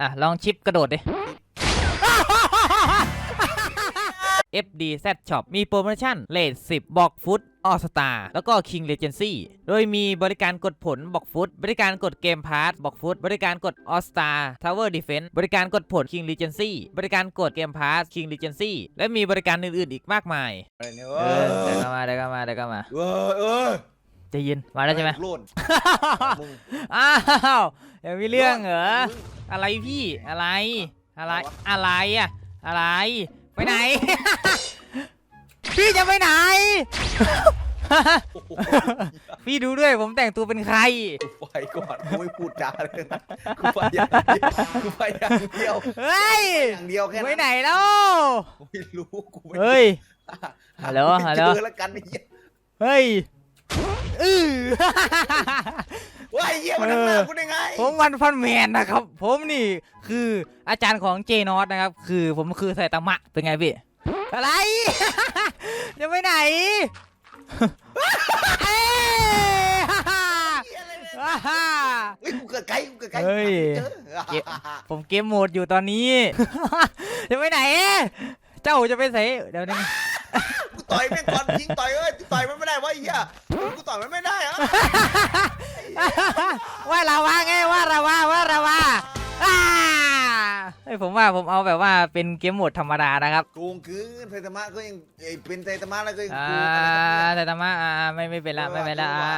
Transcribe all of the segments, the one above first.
อะ ลองชิปกระโดดดิ FD Z Shop มีโปรโมชั่นเลท10บอกฟุตออสตาแล้วก็ King Legacy โดยมีบริการกดผลบอกฟุต บริการกดเกมพาร์ทบอกฟุต บริการกดออสตา Tower Defense บริการกดผล King Legacy บริการกดเกมพาร์ท King Legacy และมีบริการอื่นๆอีกมากมายอะไรเนี่ยเออเดี๋ยวก็มาเดี๋ยวก็มาเดี๋ยวก็มา เออเออ ใจะยินมาแล้วใช่ไหมโลดมึงอ้าวยังมีเรื่องเหรอมึงอะไรพี่อะไรอะไรอะไรวะอะไรอะอะไร ไปไหน พี่จะไปไหนโอ้โหพี่ดูด้วยผมแต่งตัวเป็นใครกูไปก่อนกูไม่พูดจาเลยนะกูไปอย่างเดียวกูไปอย่างเดียวเฮ้ยอย่างเดียวแค่นั้นไปไหนแล้วกูไม่รู้กูไม่เฮ้ยหาฮัลโหลไม่ฮัลโหลเจอแล้วกันไอ้เหี้ยเฮ้ย อือว่าไอ้เหี้ยมันทำหน้ากูได้ไงผมวันพันแมนนะครับ ผมนี่คืออาจารย์ของเจนอตนะครับ คือผมคือไซตามะเป็นไงพี่ อะไร จะไปไหนเอ้ยฮ่าฮ่าเหี้ยอะไรเนี่ยฮ่าฮ่า เฮ้ยกูเกิดไกลกูเกิดไกลเฮ้ย เจอเก็บผมเกมโหมดอยู่ตอนนี้ จะไปไหน เจ้าจะไปไหนเดี๋ยวนึง กูต่อยแม่งก่อนยิงต่อยเอ้ยกูต่อยมันไม่ได้วะไอ้เหี้ยกูต่อยมันไม่ได้อะว่าเราว่าไงว่าเราว่าว่าเราว่าอ่าเฮ้ยผมว่าผมเอาแบบว่าเป็นเกมโหมดธรรมดานะครับโกงคืนไซตามะก็ยังเอ้ยเป็นไซตามะแล้วก็ยังอ่าโกงอะไรกันเนี่ย แต่ธรรมะอ่าไม่ไม่เป็นละไม่เป็นละอ่า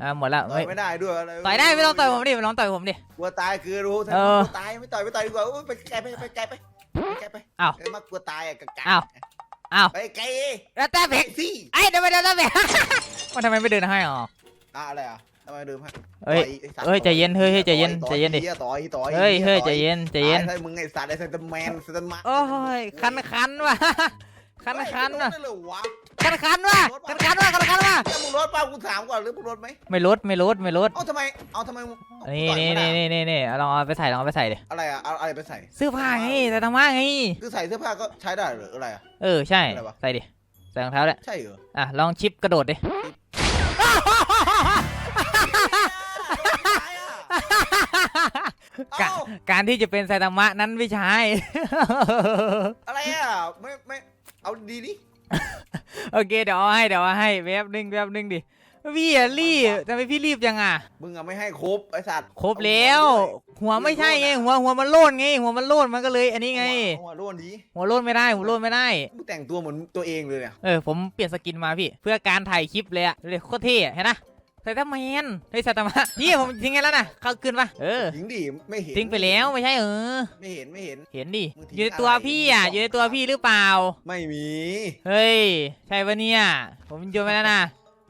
อ่าหมดละต่อไม่ยไม่ได้ด้วยอะไรต่อยได้ไม่ต้องต่อยผมดิไม่ต้องต่อยผมดิ กลัวตายคือรู้ถ้าเออ กลัวตายไม่ต่อยไม่ต่อยดีกว่าโอ้ยไปไกลไปไปไกลไปไปไกลไปอ้าวไอ้มากกลัวตายอะกะกะอ้าว อ้าว ไปไกลแล้วแต่ไปเบกสิไอ้เดี๋ยวไปเดี๋ยวเดี๋ยวเบกมันทำไมไม่เดินให้อ๋ออะอะไรอะทำไมเดิมฮะเอ้ยต่ไสัตว์เอ้ยใจเย็นเฮ้ยเฮ้ยใจเย็นต่อใจเย็นดิต่อยต่อยเฮ้ยต่อเฮ้ยใจเย็นใจเย็นตาถ้ามึงไอ้สัตว์ไอ้ไซตามแมนไซตามะโอ้ยคันคันว่ะ คันคันว่ะว่ะได้เลยวะคันคันว่ะคันคันว่ะคันคันว่ะถ้ามึงรถเปล่ากูถามก่อนหรือมึงรถไหมไม่ลดไม่ลดไม่ลดเอ้าทำไมเอาทำไมมึงนี่ต่อยนี่ไม่ได้นี่นี่นี่เอาลองเอาไปใส่ลองเอาไปใส่ดิอะไรอะเอาอะไรไปใส่ เสื้อผ้าไงแต่ธรรมะไงคือใส่เสื้อผ้าก็ใช้ได้หรืออะไรอะเออใช่อะไรวะ ใส่ดิใส่รองเท้าด้วยใช่เหรออะลองชิปกระโดดดิกะเอ้าการที่จะเป็นไซตามะนั้นไม่ใช่ อะไรอะไม่ไม่ เอาดีดิโอเคเดี๋ยวเอาให้เดี๋ยวเอาให้แวบนึงแวบนึงดิพี่อะรีบทำไมพี่รีบจังอะ มึงอะไม่ให้ครบไอ้สัตว์ครบแล้ว หัวไม่ใช่ไงหัวหัวมันโลนไง หัวมันโลนมันก็เลย อันนี้ไง หัวร่วนดีหัวโลนไม่ได้หัวโลนไม่ได้มึงแต่งตัวเหมือนตัวเองเลยเนี่ยเออผมเปลี่ยนสกินมาพี่ เพื่อการถ่ายคลิปเลยอะเลยโคตรเท่อะเห็นนะ ไซตามนเฮ้ยไซตามะพี่ผมทิ้งไงแล้วนะเข้าคืนปะเออหญิงดิไม่เห็นทิ้งไปแล้วไม่ใช่เออ ไม่เห็นไม่เห็น เห็นดิมึงทิ้งอยู่ในตัวอะไรพี่อะมึงอยู่ในตัวพี่หรือเปล่า ไม่มีเฮ้ย ใช่ปะเนี่ย ผมโยนไปแล้วนะ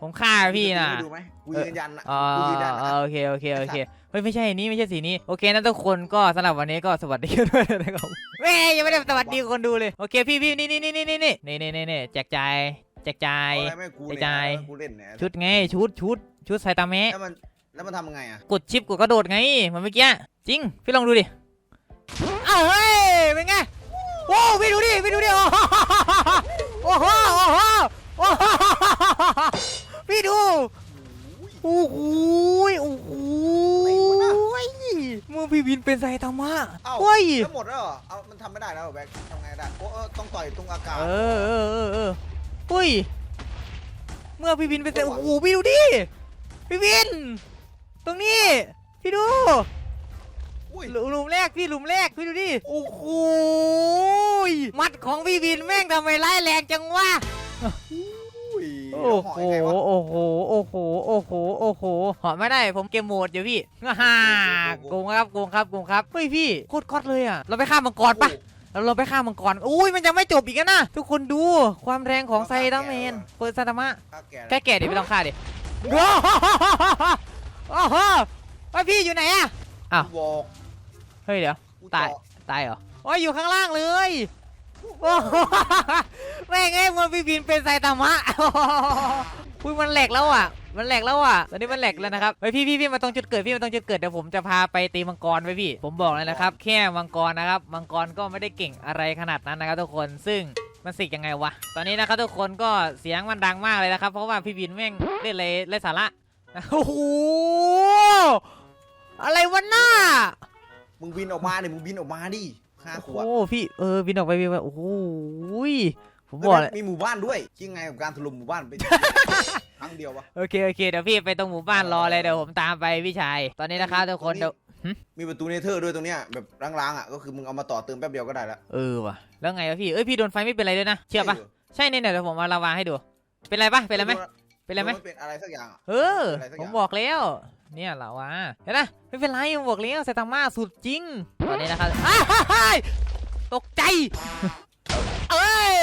ผมฆ่าพี่นะมึงดูไหมกูยืนยันนะอ๋อกูยืนยันนะ โอเค โอเค โอเค เฮ้ย ไม่ใช่อันนี้ไม่ใช่สีนี้ โอเคนะทุกคนก็สำหรับวันนี้ก็สวัสดีกันด้วยนะครับเว้ยยังไม่ได้สวัสดีคนดูเลย โอเค พี่พี่นี่นี่นี่นี่นี่นี่นี่นี่นี่แจกจ่ายแจกจ่าย เอาอะไรไม่กูไอ้เนี่ยจาย เอากูเล่นเนี่ย ชุดไงชุดชุด ชุดไซตามะแล้วมันแล้วมันทำยังไงอะกดชิปกดกระโดดไงเหมือนเมื่อกี้จริง พี่ลองดูดิอ้าวเฮ้ยเป็นไงโอ้พี่ดูดิพี่ดูดิโอ้โหโอ้โหโอ้โหพี่ดูโอ้โหโอ้โหมือพี่วินเป็นไซตามะเอ้าเฮ้ยแล้วหมดแล้วเหรอเอามันทำไม่ได้แล้วเหรอแบ็คทำไงได้โอ้เออต้องต่อยตรงอากาศเออเออเออเออเฮ้ยเมื่อพี่วินเป็นไซโอ้โหพี่ดูดิ พี่วิน ตรงนี้ พี่ดูอุ้ยหลุหลุมแรกพี่หลุมแรกพี่ดูดิโอ้โหยมัดของพี่บินแม่งทำไมไล่แรงจังวะอุ้ยโอ้แล้วห่โหยังไงวะโอ้โหโอ้โหโอ้โหโอ้โหเหอไม่ได้ผมเกมโหมดอยู่พี่ฮ่าโกงครับโกงครับโกงครับเฮ้ยพี่โคตรคอดเลยอะเราไปฆ่ามังกรปะเราเราไปฆ่ามังกรอุ้ยมันยังไม่จบอีกอะนะ ทุกคนดูความแรงของไซดัมเมนเปิดซาตามะข้าวแก่แค่แก่ดิไม่ต้องฆ่าดิ โอ้โหโอ้โหไอยพี่อยู่ไหนอะอ้าวกูบอกเฮ้ยเดี๋ยวกูตายเจาะตายเหรอโอ้ยอยู่ข้างล่างเลยโอ้โหแม่งไอ้มันพี่บินเป็นไซตามะอุ้ยมันแหลกแล้วอะ มันแหลกแล้วอะ ตอนนี้มันแหลกแล้วนะครับเฮ้ยพี่พี่พี่มาตรงจุดเกิดพี่มาตรงจุดเกิดเดี๋ยวผมจะพาไปตีมังกรไว้พี่ ผมบอกเลยนะครับ แค่มังกรนะครับ มังกรก็ไม่ได้เก่งอะไรขนาดนั้นนะครับทุกคน ซึ่ง มันสิกยังไงวะ ตอนนี้นะครับทุกคนก็เสียงมันดังมากเลยนะครับ เพราะว่าพี่บินแม่งเล่นอะไรไร้สาระโอ้โหอะไรวะหน้ามึงบินออกมาเนี่ยมึงบินออกมาดิห้าขวบโอ้พี่เออบินออกไปบินไปโอ้โหยผมบอกเลยมีหมู่บ้านด้วยคิดไงกับการถล่มหมู่บ้านไปครั้งเดียววะโอเคโอเคเดี๋ยวพี่ไปตรงหมู่บ้านรอเลยเดี๋ยวผมตามไปพี่ชายตอนนี้นะครับทุกคนเดี๋ยว มีประตูเนเธอร์ด้วยตรงเนี้ยแบบล้างๆอะก็คือมึงเอามาต่อเติมแป๊บเดียวก็ได้ละเออว่ะแล้วไงวะพี่เอ้ยพี่โดนไฟไม่เป็นไรเลยนะเชื่อปะใช่เนี่ยเดี๋ยวผมมาลาวาให้ดู เป็นไรปะเป็นไรไหมเป็นไรไหมเป็นอะไรสักอย่างอะเอออะไรสักอผย่างมบอกแล้วเนี่ยลาวาเห็นนะไม่เป็นไรผมบอกแล้วไซตาม่าสุดจริงตอนนี้นะครับอ้าวเฮ้ยตกใจเอ้ย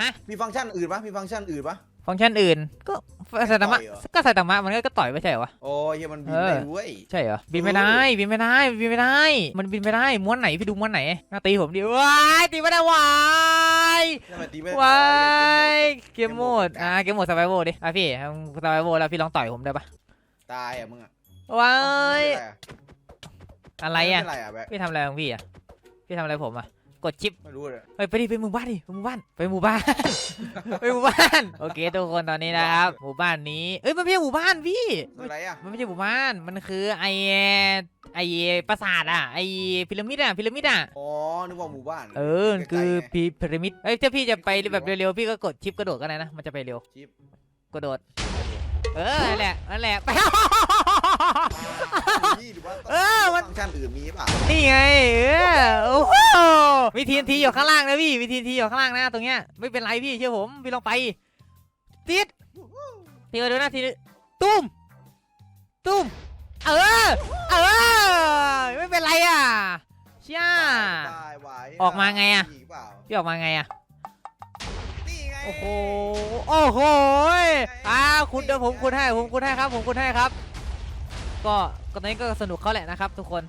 ฮะ มีฟังก์ชันอื่นปะมีฟังก์ชันอื่นปะ ฟังก์ชันอื่น ก็ไซตามะต่อยเหรอ ก็ไซตามะมันก็ต่อยไม่ใช่เหรอวะ โอ้ยเหี้ยมันบินเออ ได้ด้วยใช่เหรอ บินไม่ได้ บินไม่ได้ บินไม่ได้ มันบินไม่ได้ ม้วนไหนพี่ดูม้วนไหนน่าตีผมดิว้ายตีไม่ได้วายทำไมตีไม่วายเกมโหมด เกมโหมด อ่าเกมโหมดสบายโหมดดิ อะพี่สบายโหมดแล้วพี่ลองต่อยผมได้ปะตายอะมึงอะว้ายไม่อะไรอะเป็นไรอะแบ๊กพี่ทำอะไรของพี่อะ พี่ทำอะไรผมอะ กดชิปไม่รู้เลยเฮ้ยไปดิไปหมู่บ้านดิไปหมู่บ้านไปหมู่บ้าน ไปหมู่บ้านโอเคทุกคนตอนนี้นะครับหมู่บ้านนี้เอ้ยมันไม่ใช่หมู่บ้านพี่ อะไรอะมันไม่ใช่หมู่บ้านมันคือไอไอปราสาทอะไอพีระมิดอะพีระมิดอะอ๋อนึกว่าหมู่บ้านเออคือพีพีระมิดเอ้ยถ้าพี่จะไปแบบเร็วๆพี่ก็กดชิปกระโดดก็ได้นะ มันจะไปเร็วชิปกระโดด เออนั่นแหละนั่นแหละไป นี่หรือว่าเออมัน ฟังก์ชันอื่นมีเปล่านี่ไงเออโอ้โหมีทีนทีอยู่ข้างล่างนะพี่มีทีนทีอยู่ข้างล่างนะตรงเนี้ยไม่เป็นไรพี่เชื่อผมพี่ลองไปติดพี่มาดูนะทีนี้ตุ้มตุ้มเออเออไม่เป็นไรอะเชี่ย ได้ไหวออกมาไงอะ มีเปล่าพี่ออกมาไงอะนี่ไง โอ้โหโอ้โหยอ่าคุณเดี๋ยวผมคุณให้ผมคุณให้ครับ ผมคุณให้ครับ ก็ก็ ตอนนี้ก็สนุกเขาแหละนะครับทุกคน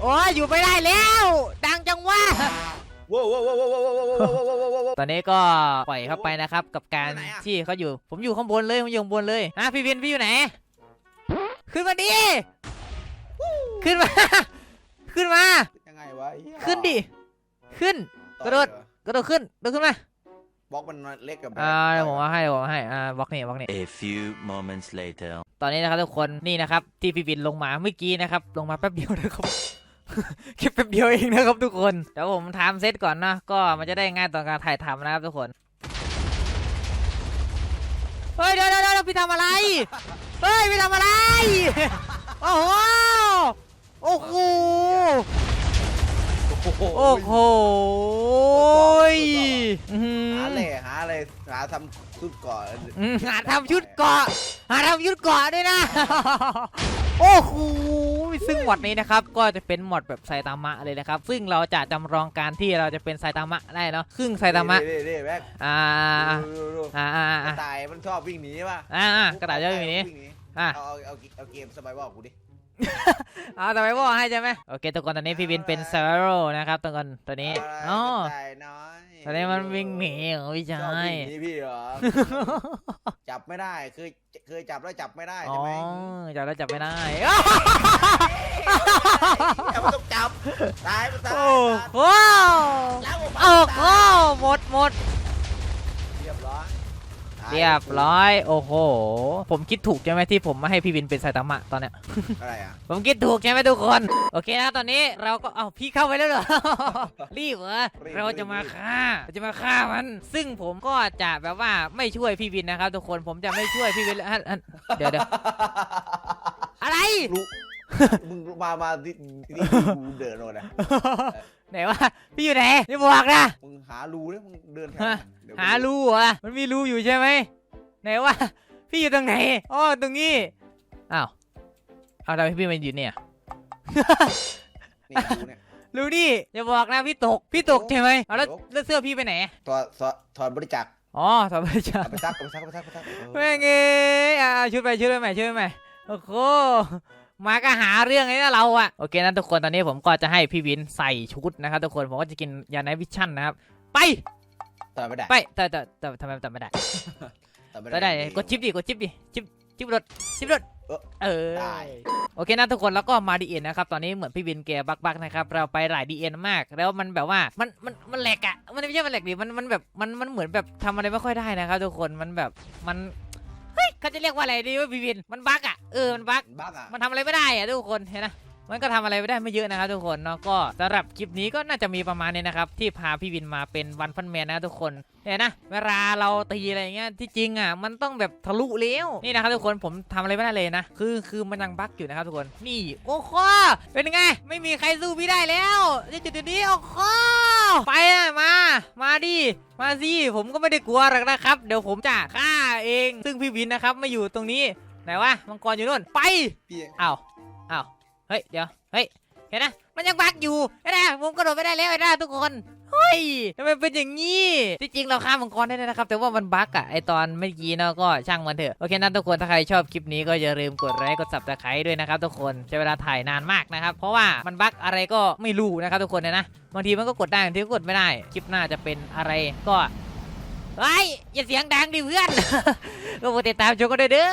โอ้ยอยู่ไม่ได้แล้ว ดังจังวะตอนนี้ก็ปล่อยเข้าไปนะครับ กับการที่เขาอยู่ ผมอยู่ข้างบนเลยผมอยู่บนเลยฮะพี่วินพี่อยู่ไหน ขึ้นมาดิ ขึ้นมา ขึ้นมา ยังไงวะ ขึ้นดิ ขึ้น กระโดด กระโดดขึ้นกระโดดขึ้นมา บล็อกมันเล็กกับอ่าเดี๋ยวผมเอาให้เดี๋ยวผมเอาให้อ่าบล็อกนี่บล็อกนี่ A few moments later. ตอนนี้นะครับทุกคนนี่นะครับที่พี่บินลงมาเมื่อกี้นะครับลงมาแป๊บเดียวนะครับ แค่แป๊บเดียวเองนะครับทุกคนเดี๋ยวผมทำเซตก่อนนะก็มันจะได้ง่ายต่อการถ่ายทำนะครับทุกคนเฮ้ยเดี๋ยวเดี๋ยวเดี๋ยวพี่ทำอะไรเฮ้ยพี่ทำอะไรโอ้โหโอ้โห โอ้โหอื้อหือหาอะไรหาอะไรหาทำสุดก่อนอืมหาทำชุดเกาะหาทำชุดเกาะด้วยนะ โอ้โหซึ่งหมดนี้นะครับ ก็จะเป็นหมดแบบไซตามะเลยนะครับ ซึ่งเราจะจำลองการที่เราจะเป็นไซตามะได้เนาะครึ่งไซตามะเด้เด้เด้แบ๊กอ่า ดูดูดูอ่า อ่ากระอ่าต่ายมันชอบวิ่งหนีป่ะอ่าอ่ากระต่ายจะอยู่นี้วิ่งหนีอะ เอาเอาเอาเอาเกมสบายบอกกูดิ เอาแต่ไปบอกให้ใช่ไหมโอเคทุกคนตอนนี้พี่บินเป็นเซอร์โรนะครับทุกคนตัวนี้เาอ๋อกระต่ายน้อยตอนนี้มันวิ่งหนีของพี่ชชาอบวิ่ยงหนีพี่เหรอจับไม่ได้เคยเคยจับแล้วจับไม่ได้อ๋อใช่ไหมจับแล้วจับไม่ได้อย่ามาต้องจับตายมันตายโอ้โหแล้วมันโอ้โหหมดหมดเรียบร้อย เรียบร้อย โอ้โห ผมคิดถูกใช่ไหมที่ผมมาให้พี่บินเป็นไซตามะตอนเนี้ย อะไรอะ ผมคิดถูกใช่ไหมทุกคน โอเคนะตอนนี้เราก็เอาพี่เข้าไปแล้วเหรอ รีบเหรอเราจะมาฆ่าเราจะมาฆ่ามัน ซึ่งผมก็จะแบบว่าไม่ช่วยพี่บินนะครับทุกคนผมจะไม่ช่วยพี่บินอะอะเดี๋ยวเดี๋ยวอะไร รู้ มึงมา มาที่ที่กูเดินโน่นนะ ไหนวะพี่อยู่ไหนอย่าบอกนะมึงหารูเนี่ยมึงเดินฮะเดี๋ยวหารูเหรอมันมีรูอยู่ใช่ไหมไหนวะพี่อยู่ตรงไหนอ๋อตรงนี้อ้าวเอาทำไมพี่มันอยู่เนี่ย นี่รูเนี่ย รู้ดิอย่าบอกนะพี่ตกพี่ตกใช่ไหมเอาแล้วตก แล้วเสื้อพี่ไปไหนถอดถอดถอดบริจาคอ๋อถอดไปจ้าเอาไปซักเอาไปซักเอาไปซักเอาไปซักเออแม่งเอ้ยอะชุดไปชุดไปใหม่ชุดไปใหม่โอ้โห มาก็หาเรื่องไอ้นะเราอะโอเคนั้นทุกคนตอนนี้ผมก็จะให้พี่วินใส่ชุดนะครับทุกคนผมก็จะกินยาไนท์วิชั่นนะครับ ไปถอดไม่ได้ไปแต่แต่แต่ทำไมตัดไม่ได้ถอดไม่ตัดได้กดชิปดิกดชิปดิชิปชิปรถชิปรถเออเออได้โอเคนะทุกคนแล้วก็มาดีเอ็นนะครับตอนนี้เหมือนพี่วินเกียร์บักบักนะครับเราไปหลายดีเอ็นมาก แล้วมันแบบว่ามันมันมันแหลกอะมันไม่ใช่มันแหลกดิมันมันแบบมันมันเหมือนแบบทำอะไรไม่ค่อยได้นะครับทุกคนมันแบบมัน เฮ้ยเขาจะเรียกว่าอะไรดีวะพี่วิน มันบั๊กอะ เออ มันบั๊กบ้าอะ มันทำอะไรไม่ได้อะทุกคน เห็นนะ มันก็ทำอะไรไม่ได้ไม่เยอะนะครับทุกคนเนาะก็สำหรับคลิปนี้ก็น่าจะมีประมาณนี้นะครับที่พาพี่วินมาเป็นวันพันแมนนะครับทุกคนเห็นนะเวลาเราตีอะไรอย่างเงี้ยที่จริงอะมันต้องแบบทะลุเลี้ยวนี่นะครับทุกคนผมทำอะไรไม่ได้เลยนะ คือคือมันยังบั๊กอยู่นะครับทุกคนนี่โอ้โหเป็นไง ไม่มีใครสู้พี่ได้แล้วที่จุดนี้โอ้โหไปอะมา มาดิมาสิผมก็ไม่ได้กลัวหรอกนะครับ เดี๋ยวผมจะฆ่าเอง ซึ่งพี่วินนะครับไม่อยู่ตรงนี้ไหนวะมังกรอยู่นู่นไปพี่อ้าวอ้าว เฮ้ย เดี๋ยว เฮ้ย เห็นนะ มันยังบักอยู่เห็นนะผมกระโดดไม่ได้แล้วไอ้หน้าทุกคน เฮ้ยทำไมเป็นอย่างนี้ ที่จริงเราข้ามมังกรได้นะครับ แต่ว่ามันบักอะไอตอนเมื่อกี้เนาะก็ช่างมันเถอะ โอเคนะทุกคน ถ้าใครชอบคลิปนี้ก็อย่าลืมกดไลค์ กด subscribe ด้วยนะครับทุกคน ใช้เวลาถ่ายนานมากนะครับ เพราะว่ามันบักอะไรก็ไม่รู้นะครับทุกคนเนี่ยนะ บางทีมันก็กดได้บางทีก็กดไม่ได้ คลิปหน้าจะเป็นอะไรก็เฮ้อย่าเสียงดังดิเพื่อน ก็กดติดตามชมกันด้วยเด้อ